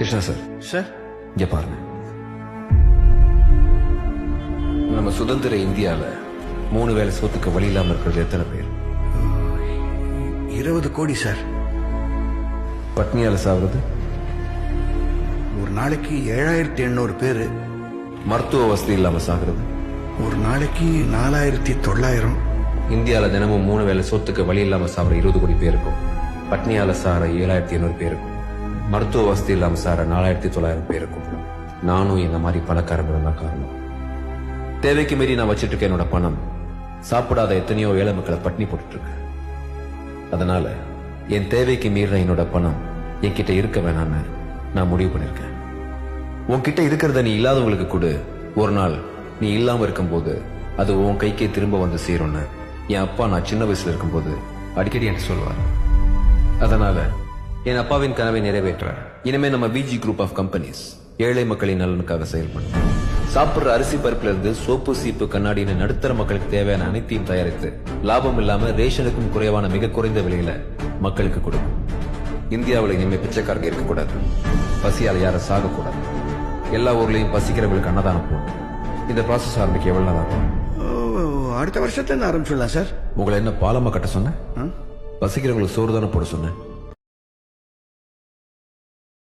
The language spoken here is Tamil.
கிருஷ்ணா சார் சார் இங்க பாருங்க நம்ம சுதந்திர இந்தியால மூணு வேளை சொத்துக்கு வழி இல்லாம இருக்கிறது எத்தனை பேர்? இருபது கோடி சார் பட்னியால சாவுறது ஒரு நாளைக்கு ஏழாயிரத்தி எண்ணூறு பேர். மருத்துவ வசதி இல்லாம சாகுறது? ஒரு நாளைக்கு நாலாயிரத்தி தொள்ளாயிரம். இந்தியால தினமும் மூணு வேளை சொத்துக்கு வழி இல்லாம சாகுற இருபது கோடி பேருக்கும் பட்னியால சாகிற ஏழாயிரத்தி எண்ணூறு பேருக்கும். மருத்துவ வசதி இல்லாம சார நாலாயிரத்தி தொள்ளாயிரம் பேருக்கும் நானும் என்ன மாதிரி பணக்காரங்க தான் காரணம். தேவைக்கு மீறி நான் வச்சிட்டு இருக்கேன் என்னோட பணம் சாப்பிடாத எத்தனையோ ஏழை மக்களை பட்னி போட்டுட்டு இருக்கு அதனால என் தேவைக்கு மீறின என்னோட பணம் என்கிட்ட இருக்க வேணாம்னு நான் முடிவு பண்ணிருக்கேன் உன்கிட்ட இருக்கிறத நீ இல்லாதவங்களுக்கு கொடு. ஒரு நாள் நீ இல்லாம இருக்கும்போது அது உன் கைக்கே திரும்ப வந்து சேரும்னு என் அப்பா நான் சின்ன வயசுல இருக்கும்போது அடிக்கடி என்று சொல்லுவார். அதனால என் அப்பாவின் கனவை நிறைவேற்ற இனிமே நம்ம பிஜி குரூப் ஆஃப் கம்பெனிஸ் ஏழை மக்களின் நலனுக்காக செயல்படும். சாப்பிடுற அரிசி பருப்புல இருந்து சோப்பு சீப்பு கண்ணாடின்னு நடுத்தர மக்களுக்கு தேவையான அனைத்தையும் தயாரித்து லாபம் இல்லாம ரேஷனுக்கும் குறைவான மிக குறைந்த விலையில மக்களுக்கு கொடுக்கும். இந்தியாவுல இனிமே பிச்சைக்காரங்க இருக்கக்கூடாது. பசியால யாரும் சாகக்கூடாது. எல்லா ஊர்லயும் பசிக்கிறவங்களுக்கு அன்னதானம் போகணும் இந்த ப்ராசஸ் ஆரம்பிக்க எவ்வளவு ஓ, அடுத்த வருஷத்துல இருந்து ஆரம்பிச்சுடலாம் சார். உங்களை என்ன பாலமா கட்ட சொன்னேன்? பசிக்கிறவங்களுக்கு சோறு தானே போட சொன்னேன்?